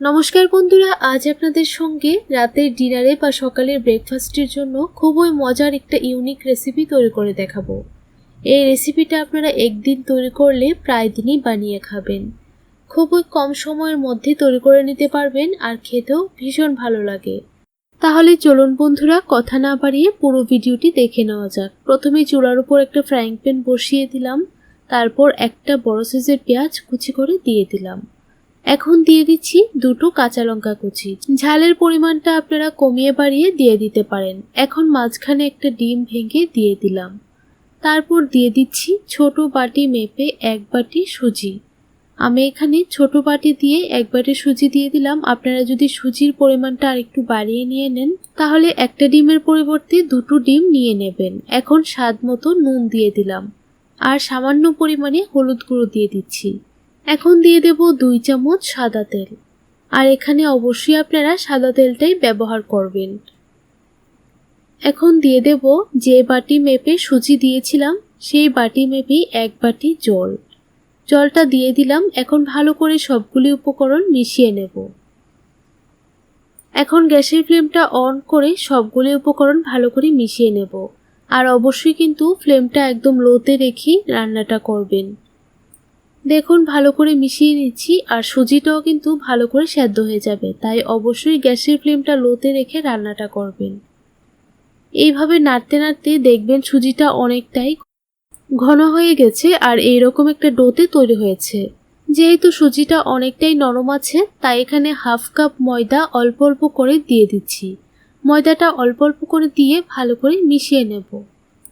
নমস্কার বন্ধুরা, আজ আপনাদের সঙ্গে রাতের ডিনারে বা সকালের ব্রেকফাস্টের জন্য খুবই মজার একটা ইউনিক রেসিপি তৈরি করে দেখাবো। এই রেসিপিটা আপনারা একদিন তৈরি করলে প্রায় দিনই বানিয়ে খাবেন। খুবই কম সময়ের মধ্যে তৈরি করে নিতে পারবেন আর খেতেও ভীষণ ভালো লাগে। তাহলে চলুন বন্ধুরা, কথা না বাড়িয়ে পুরো ভিডিওটি দেখে নেওয়া যাক। প্রথমে চুলার উপর একটা ফ্রাইং প্যান বসিয়ে দিলাম, তারপর একটা বড় সাইজের পেঁয়াজ কুচি করে দিয়ে দিলাম। এখন দিয়ে দিচ্ছি দুটো কাঁচা লঙ্কা কুচি। ঝালের পরিমাণটা আপনারা কমিয়ে বাড়িয়ে দিয়ে দিতে পারেন। এখন মাঝখানে একটা ডিম ভেঙে দিয়ে দিলাম। তারপর দিয়ে দিচ্ছি ছোট বাটি মেপে এক বাটি সুজি। আমি এখানে ছোট বাটি দিয়ে এক বাটি সুজি দিয়ে দিলাম। আপনারা যদি সুজির পরিমাণটা আরেকটু বাড়িয়ে নিয়ে নেন, তাহলে একটা ডিমের পরিবর্তে দুটো ডিম নিয়ে নেবেন। এখন স্বাদ মতো নুন দিয়ে দিলাম। আর সামান্য পরিমাণে হলুদ গুঁড়ো দিয়ে দিচ্ছি। এখন দিয়ে দেব দুই চামচ সাদা তেল। আর এখানে অবশ্যই আপনারা সাদা তেলটাই ব্যবহার করবেন। এখন দিয়ে দেব যে বাটি মেপে সুজি দিয়েছিলাম, সেই বাটি মেপেই এক বাটি জল। জলটা দিয়ে দিলাম, এখন ভালো করে সবগুলি উপকরণ মিশিয়ে নেব। এখন গ্যাসের ফ্লেমটা অন করে সবগুলি উপকরণ ভালো করে মিশিয়ে নেব। আর অবশ্যই কিন্তু ফ্লেমটা একদম লোতে রেখে রান্নাটা করবেন। দেখুন, ভালো করে মিশিয়ে নিচ্ছি আর সুজিটাও কিন্তু ভালো করে সেদ্ধ হয়ে যাবে। তাই অবশ্যই গ্যাসের ফ্লেমটা লোতে রেখে রান্নাটা করবেন। এইভাবে নাড়তে নাড়তে দেখবেন সুজিটা অনেকটাই ঘন হয়ে গেছে আর এইরকম একটা ডোতে তৈরি হয়েছে। যেহেতু সুজিটা অনেকটাই নরম আছে, তাই এখানে হাফ কাপ ময়দা অল্প অল্প করে দিয়ে দিচ্ছি। ময়দাটা অল্প অল্প করে দিয়ে ভালো করে মিশিয়ে নেব।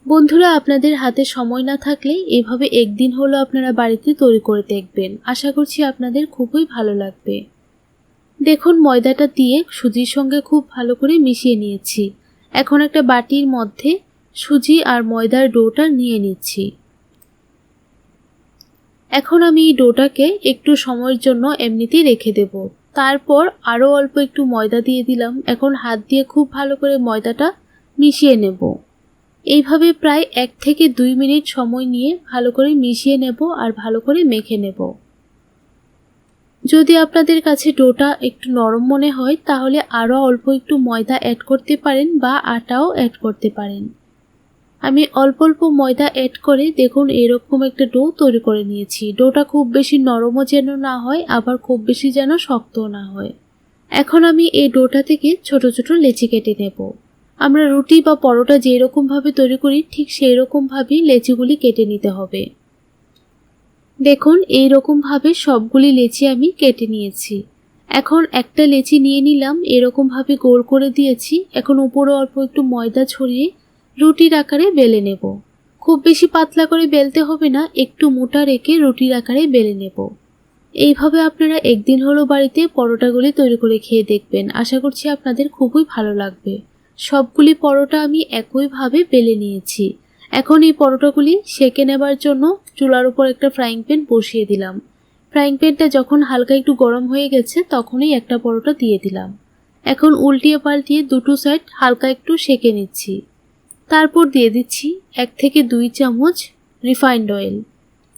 বন্ধুরা, আপনাদের হাতে সময় না থাকলে এভাবে একদিন হলো আপনারা বাড়িতে তৈরি করে দেখবেন। আশা করছি আপনাদের খুবই ভালো লাগবে। দেখুন, ময়দাটা দিয়ে সুজির সঙ্গে খুব ভালো করে মিশিয়ে নিয়েছি। এখন একটা বাটির মধ্যে সুজি আর ময়দার ডোটা নিয়ে নিচ্ছি। এখন আমি এই ডোটাকে একটু সময়ের জন্য এমনিতেই রেখে দেব। তারপর আরও অল্প একটু ময়দা দিয়ে দিলাম। এখন হাত দিয়ে খুব ভালো করে ময়দাটা মিশিয়ে নেব। এইভাবে প্রায় এক থেকে দুই মিনিট সময় নিয়ে ভালো করে মিশিয়ে নেব আর ভালো করে মেখে নেব। যদি আপনাদের কাছে ডোটা একটু নরম মনে হয়, তাহলে আরও অল্প একটু ময়দা অ্যাড করতে পারেন বা আটাও অ্যাড করতে পারেন। আমি অল্প অল্প ময়দা অ্যাড করে দেখুন এরকম একটা ডো তৈরি করে নিয়েছি। ডোটা খুব বেশি নরমও যেন না হয়, আবার খুব বেশি যেন শক্তও না হয়। এখন আমি এই ডোটা থেকে ছোট ছোট লেচি কেটে নেব। আমরা রুটি বা পরোটা যেরকমভাবে তৈরি করি, ঠিক সেই রকমভাবেই লেচিগুলি কেটে নিতে হবে। দেখুন এই রকমভাবে সবগুলি লেচি আমি কেটে নিয়েছি। এখন একটা লেচি নিয়ে নিলাম, এরকমভাবে গোল করে দিয়েছি। এখন উপরে অল্প একটু ময়দা ছড়িয়ে রুটির আকারে বেলে নেব। খুব বেশি পাতলা করে বেলতে হবে না, একটু মোটা রেখে রুটির আকারে বেলে নেব। এইভাবে আপনারা একদিন হলো বাড়িতে পরোটাগুলি তৈরি করে খেয়ে দেখবেন। আশা করছি আপনাদের খুবই ভালো লাগবে। সবগুলি পরোটা আমি একইভাবে বেলে নিয়েছি। এখন এই পরোটাগুলি সেকে নেবার জন্য চুলার উপর একটা ফ্রাইং প্যান বসিয়ে দিলাম। ফ্রাইং প্যানটা যখন হালকা একটু গরম হয়ে গেছে, তখনই একটা পরোটা দিয়ে দিলাম। এখন উল্টিয়ে পাল্টিয়ে দুটো সাইড হালকা একটু সেকে নিচ্ছি। তারপর দিয়ে দিচ্ছি এক থেকে দুই চামচ রিফাইন্ড অয়েল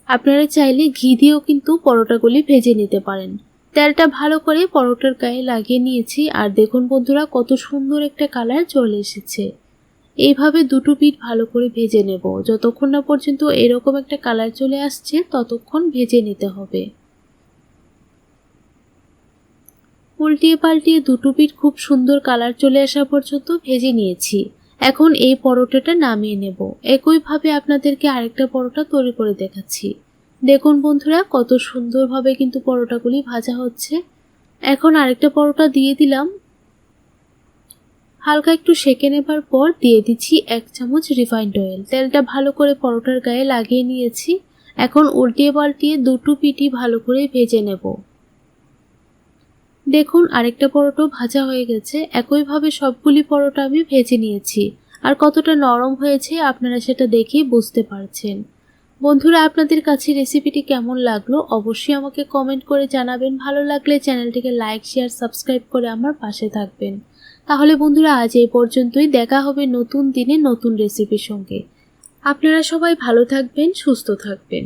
আপনারা চাইলে ঘি দিয়েও কিন্তু পরোটাগুলি ভেজে নিতে পারেন। তেলটা ভালো করে পরোটার গায়ে লাগিয়ে নিয়েছি। আর দেখুন বন্ধুরা, কত সুন্দর একটা কালার চলে এসেছে। এইভাবে দুটো পিঠ ভালো করে ভেজে নেব। যতক্ষণ না পর্যন্ত এরকম একটা কালার চলে আসছে, ততক্ষণ ভেজে নিতে হবে। উল্টিয়ে পাল্টিয়ে দুটো পিঠ খুব সুন্দর কালার চলে আসা পর্যন্ত ভেজে নিয়েছি। এখন এই পরোটাটা নামিয়ে নেব। একইভাবে আপনাদেরকে আরেকটা পরোটা তৈরি করে দেখাচ্ছি। দেখুন বন্ধুরা, কত সুন্দরভাবে কিন্তু পরোটাগুলি ভাজা হচ্ছে। এখন আরেকটা পরোটা দিয়ে দিলাম। হালকা একটু সেকে নেবার পর দিয়ে দিচ্ছি এক চামচ রিফাইন্ড অয়েল তেলটা ভালো করে পরোটার গায়ে লাগিয়ে নিয়েছি। এখন উল্টিয়ে পাল্টিয়ে দুটো পিটি ভালো করে ভেজে নেব। দেখুন, আরেকটা পরোটো ভাজা হয়ে গেছে। একইভাবে সবগুলি পরোটা আমি ভেজে নিয়েছি। আর কতটা নরম হয়েছে আপনারা সেটা দেখেই বুঝতে পারছেন। বন্ধুরা, আপনাদের কাছে রেসিপিটি কেমন লাগল অবশ্যই আমাকে কমেন্ট করে জানাবেন। ভালো লাগলে চ্যানেলটিকে লাইক শেয়ার সাবস্ক্রাইব করে আমার পাশে থাকবেন। তাহলে বন্ধুরা, আজ এই পর্যন্তই। দেখা হবে নতুন দিনে নতুন রেসিপির সঙ্গে। আপনারা সবাই ভালো থাকবেন, সুস্থ থাকবেন।